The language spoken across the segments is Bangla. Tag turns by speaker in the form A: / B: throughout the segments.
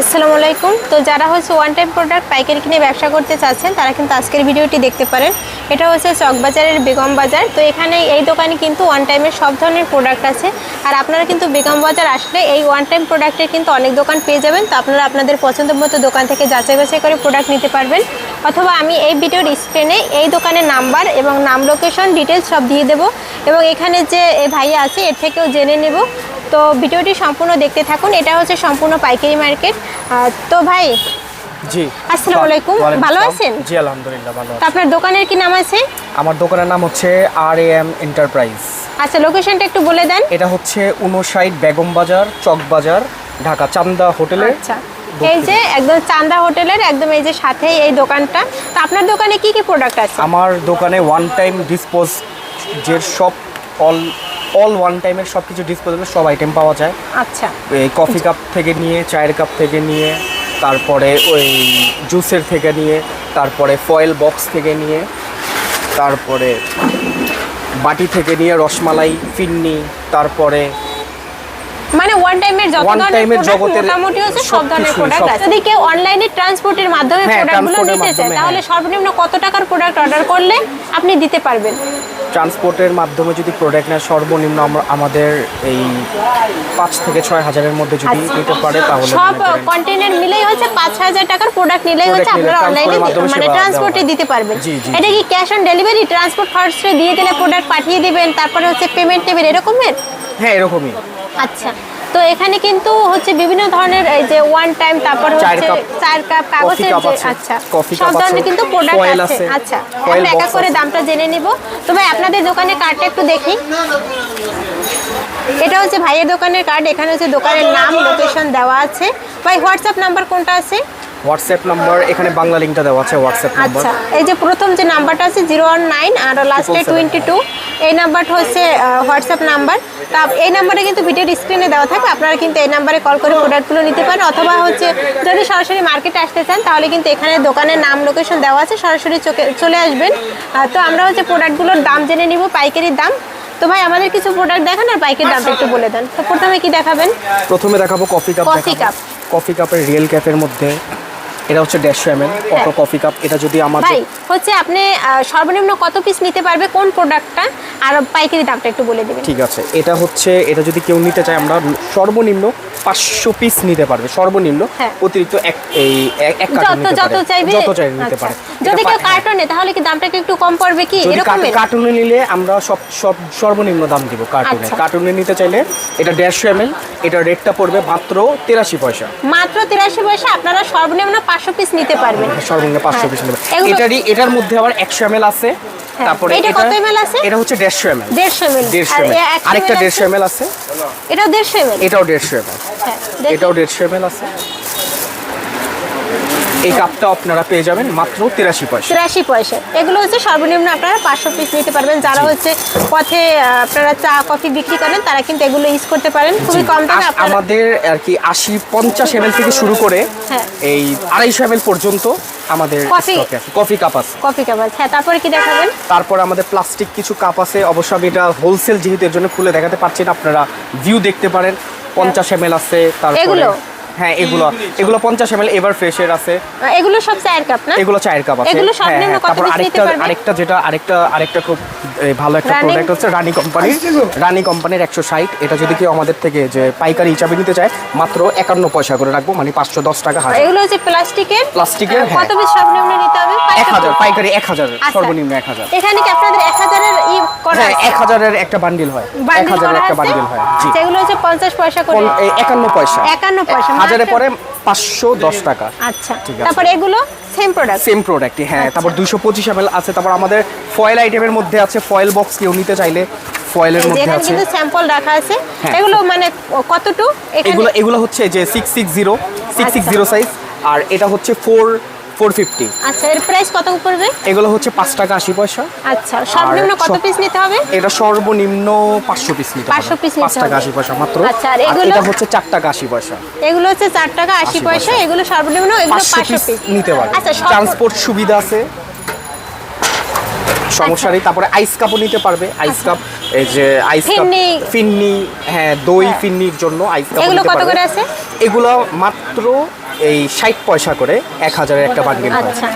A: আসসালামু আলাইকুম। তো যারা হচ্ছে ওয়ান টাইম প্রোডাক্ট পাইকারি কিনে ব্যবসা করতে চাচ্ছেন, তারা কিন্তু আজকের ভিডিওটি দেখতে পারেন। এটা হচ্ছে চকবাজারের বেগম বাজার। তো এখানে এই দোকানে কিন্তু ওয়ান টাইমের সব ধরনের প্রোডাক্ট আছে। আর আপনারা কিন্তু বেগম বাজার আসলে এই ওয়ান টাইম প্রোডাক্টের কিন্তু অনেক দোকান পেয়ে যাবেন। তো আপনারা আপনাদের পছন্দ মতো দোকান থেকে যাচাই বাছাই করে প্রোডাক্ট নিতে পারবেন। অথবা আমি এই ভিডিওর স্ক্রিনে এই দোকানের নাম্বার এবং নাম লোকেশন ডিটেলস সব দিয়ে দেবো। এবং এখানে যে ভাইয়া আছে, এর থেকেও জেনে নেব। তো ভিডিওটি সম্পূর্ণ দেখতে থাকুন। এটা হচ্ছে সম্পূর্ণ পাইকারি মার্কেট। তো ভাই
B: জি।
A: আসসালামু আলাইকুম। ভালো আছেন?
B: জি আলহামদুলিল্লাহ ভালো
A: তো
B: আছি।
A: আপনার দোকানের কি নাম আছে?
B: আমার দোকানের নাম হচ্ছে আর এম এন্টারপ্রাইজ
A: আচ্ছা লোকেশনটা একটু বলে দেন।
B: এটা হচ্ছে উনষাট বেগম বাজার চক বাজার ঢাকা চান্দা হোটেলে
A: আচ্ছা। এই যে একদম চান্দা হোটেলের একদম এই যে সাথে এই দোকানটা। তো আপনার দোকানে কি কি প্রোডাক্ট আছে?
B: আমার দোকানে ওয়ান টাইম ডিসপোজ যে সব অল অল ওয়ান টাইমের সব কিছু ডিসপোজেবল সব আইটেম পাওয়া যায়।
A: আচ্ছা।
B: এই কফি কাপ থেকে নিয়ে চায়ের কাপ থেকে নিয়ে তারপরে ওই জুসের থেকে নিয়ে তারপরে ফয়েল বক্স থেকে নিয়ে তারপরে বাটি থেকে নিয়ে রসমালাই ফিন্নি তারপরে
A: মানে ওয়ান টাইমের যত ধরনের প্রোডাক্ট মোটামুটি হচ্ছে সব ধরনের প্রোডাক্ট আছে। যদি কেউ অনলাইনে ট্রান্সপোর্টের মাধ্যমে
B: হ্যাঁ,
A: প্রোডাক্টগুলো নিতে চায় তাহলে
B: হ্যাঁ।
A: সর্বনিম্ন কত টাকার প্রোডাক্ট অর্ডার করলে আপনি দিতে পারবেন?
B: ট্রান্সপোর্টের মাধ্যমে যদি প্রোডাক্ট নেয় সর্বনিম্ন আমরা- আমাদের এই পাঁচ থেকে ছয় হাজারের মধ্যে যদি
A: আচ্ছা।
B: নিতে পারে তাহলে
A: সব কন্টেনার মিলেই হচ্ছে পাঁচ হাজার টাকার প্রোডাক্ট নিলেই হচ্ছে আপনারা অনলাইনে মানে ট্রান্সপোর্টে দিতে পারবেন। এটা কি ক্যাশ অন ডেলিভারি ট্রান্সপোর্ট খরচটা দিয়ে দিলে প্রোডাক্ট পাঠিয়ে দিবেন তারপরে হচ্ছে পেমেন্ট নেবেন এরকমের?
B: হ্যাঁ এরকমই।
A: আচ্ছা। তো এখানে কিন্তু হচ্ছে বিভিন্ন ধরনের এই যে ওয়ান টাইম তারপর হচ্ছে চার কাপ কাগজের যে আচ্ছা
B: কফি
A: সব
B: কাপ
A: ধরনের কিন্তু প্রোডাক্ট আছে। আচ্ছা
B: foil
A: আমরা একা করে দামটা জেনে নিব। তো ভাই আপনাদের দোকানে কার্ডটা একটু দেখি। এটা হচ্ছে ভাইয়ের দোকানের কার্ড এখানে হচ্ছে দোকানের নাম লোকেশন দেওয়া আছে। ভাই হোয়াটসঅ্যাপ নাম্বার কোনটা আছে?
B: হোয়াটসঅ্যাপ নাম্বার এখানে বাংলা লিঙ্কটা দেওয়া আছে হোয়াটসঅ্যাপ নাম্বার
A: আচ্ছা এই যে প্রথম যে নাম্বারটা আছে জিরো ওয়ান নাইন আর লাস্টে টোয়েন্টি টু এই নাম্বারটা হচ্ছে হোয়াটসঅ্যাপ নাম্বার তা এই নাম্বারে কিন্তু ভিডিওর স্ক্রিনে দেওয়া থাকে আপনারা কিন্তু এই নাম্বারে কল করে প্রোডাক্টগুলো নিতে পারেন অথবা হচ্ছে যদি সরাসরি মার্কেটে আসতে চান তাহলে কিন্তু এখানে দোকানের নাম লোকেশন দেওয়া আছে সরাসরি চলে আসবেন। তো আমরা হচ্ছে প্রোডাক্টগুলোর দাম জেনে নিব পাইকারির দাম। তো ভাই আমাদের কিছু প্রোডাক্ট দেখান আর পাইকারির দামটা একটু বলে দেন। তো প্রথমে কি দেখাবেন?
B: প্রথমে দেখাবো coffee cup
A: Coffee cup।
B: Coffee কাপের রিয়েল ক্যাপের মধ্যে এটা হচ্ছে দেড়শো এম অটো কফি কাপ এটা যদি আমাদের
A: ভাই হচ্ছে আপনি সর্বনিম্ন কত পিস নিতে পারবে? কোন প্রোডাক্টটা আর পাইকারি দামটা একটু বলে দিবেন।
B: ঠিক আছে এটা হচ্ছে এটা যদি কেউ নিতে চায় আমরা সর্বনিম্ন পাঁচশো পিস নিতে পারবে সর্বনিম্ন
A: হ্যাঁ।
B: অতিরিক্ত এক এই এক- কার্টন
A: যত
B: নিতে পারে যত চাই নিতে
A: আচ্ছা।
B: পারে
A: যদি কেউ কার্টনে তাহলে কি দামটা কি একটু কম পড়বে কি
B: কার্টুনে নিলে আমরা সব সব সর্বনিম্ন দাম দিব কার্টুনে
A: আচ্ছা।
B: কার্টুনে নিতে চাইলে এটা দেড়শো এম এল এটা রেটটা পড়বে মাত্র তেরাশি পয়সা
A: মাত্র তিরাশি পয়সা আপনারা সর্বনিম্ন পাঁচশো পিস নিতে পারবেন
B: সর্বনিম্ন পাঁচশো
A: হ্যাঁ।
B: পিস নেবে এটারই এটার মধ্যে আবার একশো এম এল আছে
A: হ্যাঁ।
B: তারপরে
A: এটা কত ml আছে?
B: এটা হচ্ছে দেড়শো এম এল
A: দেড়শো এমএল
B: দেড়শো এল আরেকটা দেড়শো এম এল আছে।
A: এটাও দেড়শো এমএল
B: এটাও দেড়শো এম এল এটাও দেড়শো এম এল আছে। এই কাপটা আপনারা পেয়ে যাবেন মাত্র তিরাশি পয়সা।
A: তিরাশি পয়সা। এগুলো হচ্ছে সর্বনিম্ন আপনারা পাঁচশো পিস নিতে পারবেন। যারা হচ্ছে পথে আপনারা চা কফি বিক্রি করেন তারা কিন্তু এগুলো ইউজ করতে পারেন। খুবই কম দামে
B: আমাদের আর কি আশি পঞ্চাশ এম থেকে শুরু করে
A: হ্যাঁ।
B: এই আড়াইশো এম পর্যন্ত আমাদের
A: Coffee-
B: স্টকে আছে। কফি কাপ আছে।
A: কফি হ্যাঁ তারপরে কি দেখাবেন?
B: তারপরে আমাদের প্লাস্টিক কিছু কাপ আছে। অবশ্য আমি এটা হোলসেল যেহেতু এর জন্য খুলে দেখাতে পারছি না আপনারা ভিউ দেখতে পারেন। পঞ্চাশ এম এল আছে তারপরে? হ্যাঁ এগুলো এগুলো পঞ্চাশ এম এভার ফ্রেশের আছে।
A: এগুলো সব চায়ের কাপ না?
B: এগুলো চায়ের কাপ আছে।
A: এগুলো
B: হ্যাঁ,
A: সর্বনিম্ন
B: হ্যাঁ।
A: কত
B: তারপর
A: নিতে
B: আরেকটা
A: পারবে?
B: আরেকটা যেটা আরেকটা আরেকটা খুব ভালো একটা প্রোডাক্ট হচ্ছে রানী কোম্পানির রানী কোম্পানির একশো ষাট। এটা যদি কেউ আমাদের থেকে যে পাইকারি হিসাবে নিতে চায় মাত্র একান্ন পয়সা করে রাখব মানে পাঁচশো দশ টাকা হাজার।
A: এগুলো হচ্ছে প্লাস্টিকের?
B: প্লাস্টিকের,
A: কত
B: হ্যাঁ।
A: পিস সর্বনিম্ন নিতে হবে?
B: এক
A: পাঁচশো
B: হাজার
A: piece।
B: পাইকারি এক হাজার
A: আচ্ছা।
B: সর্বনিম্ন এক হাজার।
A: এখানে কি আপনাদের এক হাজারের ই করা
B: হ্যাঁ
A: আছে?
B: এক হাজারের একটা বান্ডিল হয়। এক হাজারের একটা বান্ডিল হয় জি।
A: এগুলো হচ্ছে পঞ্চাশ পয়সা করে।
B: পন- এই একান্ন পয়সা।
A: একান্ন পয়সা
B: হাজারে
A: মাত্র-
B: পরে পাঁচশো দশ টাকা।
A: আচ্ছা
B: ঠিক আছে।
A: তারপর এগুলো? সেম প্রোডাক্ট
B: সেম প্রোডাক্টই হ্যাঁ
A: আচ্ছা।
B: তারপর দুশো পঁচিশ এমএল আছে তারপর আমাদের ফয়েল আইটেমের মধ্যে আছে ফয়েল বক্স কেউ নিতে চাইলে ফয়েলের মধ্যে আছে।
A: কিন্তু স্যাম্পল রাখা আছে।
B: হ্যাঁ।
A: এগুলো মানে কতটু
B: এগুলো এগুলো হচ্ছে যে six six zero six six zero size আর এটা হচ্ছে ফোর ফোর ফিফটি
A: আচ্ছা এর প্রাইস কত পড়বে
B: এগুলো হচ্ছে পাঁচ টাকা আশি পয়সা
A: আচ্ছা সর্বনিম্ন কত পিস নিতে হবে
B: এটা সর্বনিম্ন পাঁচশো পিস নিতে
A: 500 piece
B: পাঁচ
A: নিতে
B: টাকা
A: হবে।
B: আশি পয়সা মাত্র
A: আচ্ছা, আর এগুলো?
B: এটা হচ্ছে চার টাকা আশি পয়সা
A: এগুলো হচ্ছে চার টাকা আশি
B: 80
A: পয়সা। এগুলো সর্বনিম্ন এগুলো
B: পাঁচশো
A: পাঁচশো
B: পিস
A: পিস
B: নিতে পারবে
A: আচ্ছা
B: ট্রান্সপোর্ট সুবিধা আছে সমস্যা নেই তারপরে আইস কাপও নিতে পারবে আইস কাপ এই যে আইস কাপ
A: ফিন্নি।
B: হ্যাঁ দই
A: হ্যাঁ।
B: ফিন্নির জন্য আইস কাপ
A: এগুলো কত। করে আছে?
B: এগুলো মাত্র এই ষাট পয়সা করে এক হাজারের একটা বান্ডিল
A: আচ্ছা।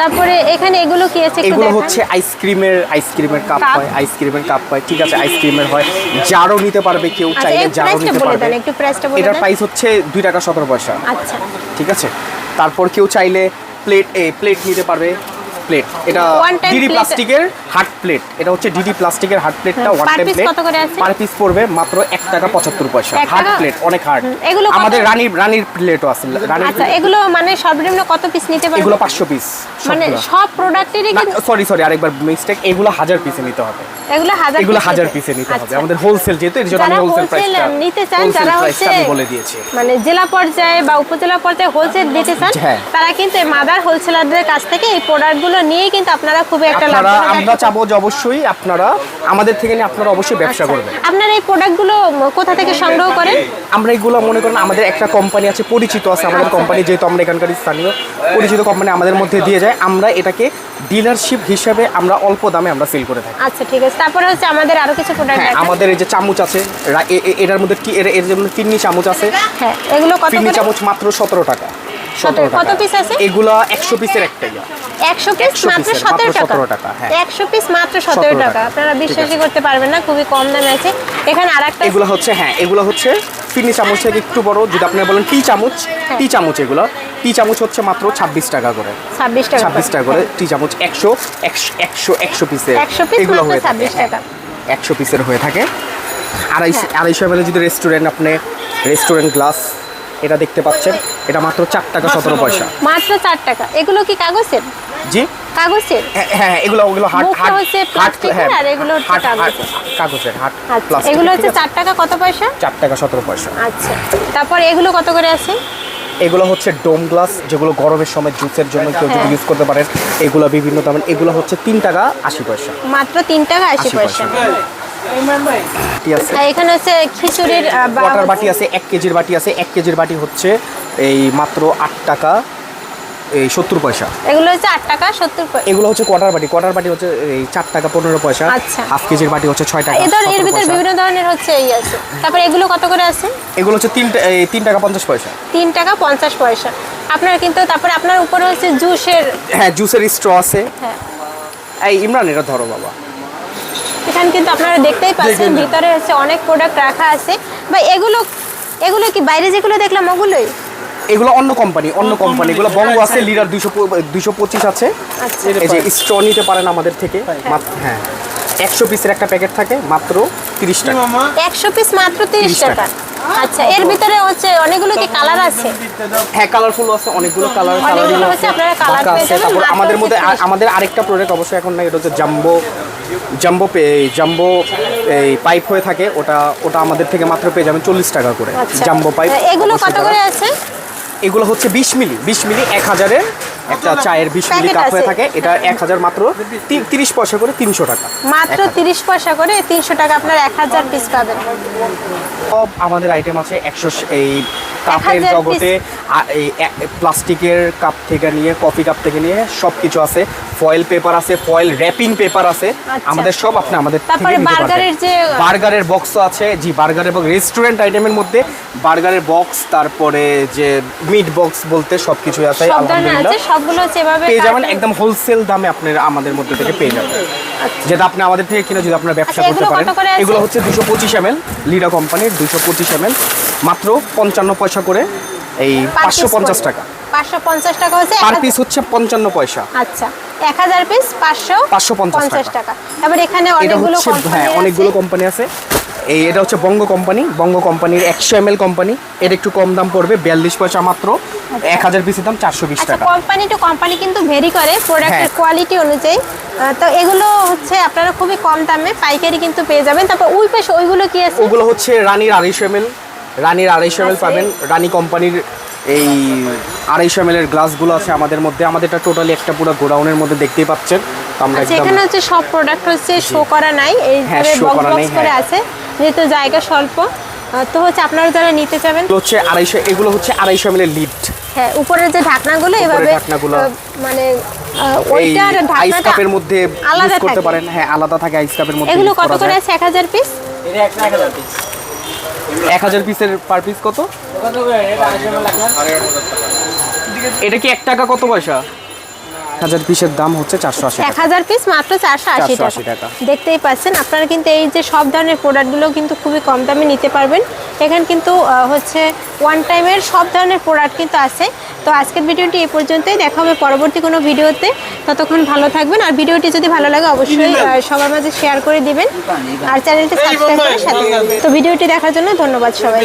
A: তারপরে এখানে এগুলো কি আছে
B: এগুলো হচ্ছে আইসক্রিমের আইসক্রিমের কাপ। হয় আইসক্রিমের কাপ হয় ঠিক আছে আইসক্রিমের হয়। জারও নিতে পারবে কেউ
A: আচ্ছা
B: চাইলে জারও নিতে পারবে।
A: দেন একটু প্রাইসটা বলে
B: এটার প্রাইস হচ্ছে দুই টাকা সতেরো পয়সা।
A: আচ্ছা।
B: ঠিক আছে? তারপর কেউ চাইলে প্লেট এ প্লেট নিতে পারবে। প্লেট এটা ডিডি প্লাস্টিকের হার্ড প্লেট এটা হচ্ছে ডিডি প্লাস্টিকের হার্ড প্লেটটা ওয়ান টাইম প্লেট
A: কত করে আছে?
B: পার পিস পড়বে মাত্র এক টাকা পঁচাত্তর পয়সা।
A: এক
B: হার্ড প্লেট অনেক হার্ড
A: এগুলো
B: আমাদের রানীর রানীর প্লেটও আছে। রানীর
A: আচ্ছা এগুলো মানে সর্বনিম্ন কত পিস নিতে পারবে?
B: এগুলো পাঁচশো পিস
A: মানে সব প্রোডাক্টেরই কিন্তু
B: সরি সরি আরেকবার মিস্টেক এগুলো হাজার পিসে নিতে হবে।
A: এগুলো হাজার
B: এগুলো
A: piece
B: হাজার
A: নিতে-
B: পিসে নিতে হবে।
A: আচ্ছা।
B: আমাদের হোলসেল যেহেতু এর জন্য আমি হোলসেল প্রাইসটা
A: নিতে চান, যারা হচ্ছে-
B: আমি বলে দিয়েছি।
A: মানে জেলা পর্যায়ে বা উপজেলা পর্যায়ে হোলসেল দিতে চান
B: হ্যাঁ।
A: তারা কিন্তু মাদার হোলসেলারদের কাছ থেকে এই প্রোডাক্টগুলো নিয়েই কিন্তু আপনারা খুবই একটা লাভজনক
B: আমরা চাবো যে অবশ্যই আপনারা আমাদের থেকে নিয়ে আপনারা অবশ্যই ব্যবসা
A: আচ্ছা।
B: করবেন।
A: আপনারা এই প্রোডাক্টগুলো কোথা থেকে সংগ্রহ করেন?
B: আমরা এগুলো মনে করেন আমাদের একটা কোম্পানি আছে পরিচিত আছে আমাদের
A: আচ্ছা।
B: কোম্পানি যেহেতু আমরা এখানকার স্থানীয় পরিচিত কোম্পানি আমাদের মধ্যে দিয়ে যায় আমরা এটাকে ডিলারশিপ হিসাবে আমরা অল্প দামে আমরা সেল করে থাকি।
A: আচ্ছা ঠিক আছে। তারপরে হচ্ছে আমাদের আরও কিছু প্রোডাক্ট
B: হ্যাঁ আমাদের এই যে চামচ আছে এটার মধ্যে এর এর জন্য ফিন্নি চামচ আছে।
A: হ্যাঁ এগুলো কত করে?
B: চামচ মাত্র সতেরো টাকা। সতেরো
A: কত
B: টাকা
A: piece আছে?
B: এগুলো একশো পিসের একটাই
A: একশো পিস মাত্র
B: piece-এর,
A: সতেরো
B: মাত্র
A: টাকা
B: 17 টাকা, হ্যাঁ।
A: একশো পিস মাত্র সতেরো
B: 17
A: টাকা। আপনারা বিশ্বাসই করতে পারবেন না খুবই কম দামে আছে এখানে আর একটা
B: এগুলো হচ্ছে হ্যাঁ এগুলো হচ্ছে ফিনি চামচ থেকে একটু বড় যদি আপনি বলেন টি চামচ
A: হ্যাঁ।
B: টি চামচ এগুলো টি চামচ হচ্ছে মাত্র ছাব্বিশ টাকা করে
A: ছাব্বিশ টাকা
B: ছাব্বিশ টাকা করে টি চামচ একশো একশো একশো একশো পিসের
A: 100 piece
B: এগুলো হয়ে থাকে
A: 26 টাকা।
B: একশো পিসের হয়ে থাকে আড়াইশো
A: হ্যাঁ।
B: আড়াইশো এমএল যদি রেস্টুরেন্ট আপনি রেস্টুরেন্ট গ্লাস এটা দেখতে পাচ্ছেন এটা মাত্র চার টাকা সতেরো পয়সা।
A: মাত্র চার টাকা। এগুলো কি কাগজের?
B: জি?
A: কাগজের?
B: হ্যাঁ হ্যাঁ এগুলো ওগুলো হাট হাট
A: হচ্ছে
B: হ্যাঁ
A: আর এগুলো হচ্ছে কাগজের।
B: কাগজের হাট
A: আচ্ছা
B: প্লাস্টিক
A: এগুলো হচ্ছে চার টাকা কত পয়সা?
B: চার টাকা সতেরো পয়সা।
A: আচ্ছা তারপর এগুলো কত করে আছে?
B: এগুলো হচ্ছে ডোম গ্লাস যেগুলো গরমের সময় জুসের জন্য কেউ যদি
A: হ্যাঁ।
B: ইউজ করতে পারেন এগুলো বিভিন্ন দামের এগুলো হচ্ছে তিন টাকা আশি পয়সা।
A: মাত্র তিন টাকা আশি পয়সা। এখানে হচ্ছে খিচুড়ির
B: ওয়াটার বাটি আছে এক কেজির বাটি আছে এক কেজির বাটি হচ্ছে এই মাত্র আট টাকা এই সত্তর পয়সা।
A: এগুলো হচ্ছে আট টাকা সত্তর পয়সা।
B: এগুলো হচ্ছে কোয়ার্টার বাটি। কোয়ার্টার বাটি হচ্ছে এই চার টাকা পনেরো পয়সা।
A: আচ্ছা।
B: হাফ কেজির বাটি হচ্ছে ছয় টাকা
A: এই ধর এর ভিতরে বিভিন্ন ধরনের হচ্ছে এই আছে। তারপর এগুলো কত করে আছে?
B: এগুলো হচ্ছে তিন এই তিন টাকা পঞ্চাশ পয়সা।
A: তিন টাকা পঞ্চাশ পয়সা। আপনার কিন্তু তারপরে আপনার উপরে হচ্ছে জুসের
B: হ্যাঁ জুসের স্ট্র আছে।
A: হ্যাঁ।
B: এই ইমরান এটা ধরো বাবা।
A: এখানে কিন্তু আপনারা দেখতেই পাচ্ছেন ভিতরে হচ্ছে অনেক প্রোডাক্ট রাখা আছে। বা এগুলো এগুলো কি বাইরে যেগুলো দেখলাম ওগুলোই?
B: এগুলো অন্য কোম্পানি অন্য কোম্পানি এগুলো বঙ্গ আছে লিডার দুশো দুশো পঁচিশ আছে।
A: আচ্ছা।
B: এই যে স্ট্র নিতে পারেন আমাদের থেকে। হ্যাঁ। একশো পিসের একটা প্যাকেট থাকে মাত্র তিরিশ টাকা।
A: একশো পিস মাত্র তিরিশ টাকা। আচ্ছা এর ভিতরে হচ্ছে অনেকগুলো কি কালার আছে?
B: হ্যাঁ কালারফুল আছে অনেকগুলো কালার
A: অনেকগুলো হচ্ছে আপনারা colour পেয়ে যাবেন,
B: তারপর আমাদের মধ্যে
A: হচ্ছে 30
B: আমাদের আরেকটা প্রোডাক্ট অবশ্যই এখন নাই এটা হচ্ছে জাম্বো জাম্বো জাম্বো এই পাইপ হয়ে থাকে ওটা ওটা আমাদের থেকে মাত্র পেয়ে যাবেন চল্লিশ টাকা করে।
A: আচ্ছা।
B: জাম্বো পাইপ
A: এগুলো কত করে আছে?
B: এগুলো হচ্ছে বিশ মিলি বিশ মিলি এক হাজারের একটা চায়ের বিশ মিলি কাপ হয়ে থাকে এটা এক হাজার মাত্র তিরিশ পয়সা করে তিনশো টাকা।
A: মাত্র তিরিশ পয়সা করে তিনশো টাকা আপনার এক হাজার পিস পাবেন।
B: আমাদের আইটেম আছে একশো এই কাপের
A: 1000
B: জগতে এই প্লাস্টিকের কাপ থেকে নিয়ে কফি কাপ থেকে নিয়ে সব কিছু আছে। ফয়েল পেপার আছে ফয়েল র্যাপিং পেপার আছে।
A: আচ্ছা।
B: আমাদের সব আপনি আমাদের
A: তারপরে বার্গারের যে-
B: বার্গারের বক্সও আছে। জি বার্গারের বক্স রেস্টুরেন্ট আইটেমের মধ্যে বার্গারের বক্স তারপরে যে মিট বক্স বলতে সব কিছুই আছে
A: সবগুলো
B: পেয়ে যাবেন একদম হোলসেল দামে আপনার আমাদের মধ্যে থেকে পেয়ে যাবেন। যেটা আপনি আমাদের থেকে কিনে যদি আপনার ব্যবসা
A: আচ্ছা,
B: করতে পারেন? এগুলো হচ্ছে দুশো পঁচিশ এম এল লিডা কোম্পানির দুশো পঁচিশ এম এল মাত্র পঞ্চান্ন পয়সা করে এই পাঁচশো পঞ্চাশ টাকা।
A: পাঁচশো পঞ্চাশ টাকা হচ্ছে
B: পার পিস হচ্ছে পঞ্চান্ন পয়সা।
A: আচ্ছা এক হাজার পিস পাঁচশো
B: 550
A: টাকা। এবার এখানে অনেকগুলো
B: হ্যাঁ অনেকগুলো কোম্পানি আছে। এই এটা হচ্ছে বঙ্গ কোম্পানি বঙ্গ কোম্পানির একশো এম কোম্পানি এর একটু কম দাম পড়বে বিয়াল্লিশ পয়সা মাত্র। এক হাজার পিসের দাম চারশো বিশ
A: আচ্ছা
B: টাকা।
A: কোম্পানি টু কোম্পানি কিন্তু ভেরি করে প্রোডাক্টের
B: হ্যাঁ।
A: কোয়ালিটি অনুযায়ী। তো এগুলো হচ্ছে আপনারা খুবই কম দামে পাইকারি কিন্তু পেয়ে যাবেন। তারপর ওই পাশে ওইগুলো কি আছে?
B: ওগুলো হচ্ছে রানীর আড়াইশো এম এল রানীর আড়াইশো
A: এমএল
B: পাবেন। রানী কোম্পানির এই আড়াইশো এম এর গ্লাসগুলো আছে আমাদের মধ্যে। আমাদের এটা টোটালি একটা পুরো গোডাউনের মধ্যে দেখতেই পাচ্ছেন। আমরা
A: আচ্ছা এখানে হচ্ছে সব প্রোডাক্ট হচ্ছে শো করা নাই।
B: হ্যাঁ,
A: এইভাবে বক্স
B: করা
A: বক্স করে
B: হ্যাঁ।
A: আছে। যেহেতু জায়গা স্বল্প তো হচ্ছে আপনারা যারা নিতে চাবেন
B: এগুলো হচ্ছে আড়াইশো এগুলো হচ্ছে আড়াইশো এম এর লিড
A: হ্যাঁ উপরের যে ঢাকনাগুলো এভাবে
B: ঢাকনাগুলো।
A: মানে ওইটার
B: আইস কাপের মধ্যে
A: আলাদা
B: করতে
A: থাকে।
B: পারেন। হ্যাঁ আলাদা থাকে আইস কাপের মধ্যে
A: এগুলো কত
B: করা
A: করে
B: যায়।
A: আছে? এক হাজার পিস
B: এক হাজার পিসের পার পিস কত? এটা কি এক টাকা কত পয়সা? হাজার পিসের দাম হচ্ছে চারশো আশি
A: এক হাজার পিস মাত্র চারশো আশি
B: 480
A: টাকা
B: টাকা।
A: দেখতেই পাচ্ছেন আপনারা কিন্তু এই যে সব ধরনের প্রোডাক্টগুলো কিন্তু খুবই কম দামে নিতে পারবেন। এখানে কিন্তু হচ্ছে ওয়ান টাইমের সব ধরনের প্রোডাক্ট কিন্তু আছে। তো আজকের ভিডিওটি এই পর্যন্তই দেখা হবে পরবর্তী কোনো ভিডিওতে। ততক্ষণ ভালো থাকবেন আর ভিডিওটি যদি ভালো লাগে অবশ্যই আহ, সবার মাঝে শেয়ার করে দিবেন। আর চ্যানেলটি সাবস্ক্রাইব করে সাথে তো ভিডিওটি দেখার জন্য ধন্যবাদ সবাই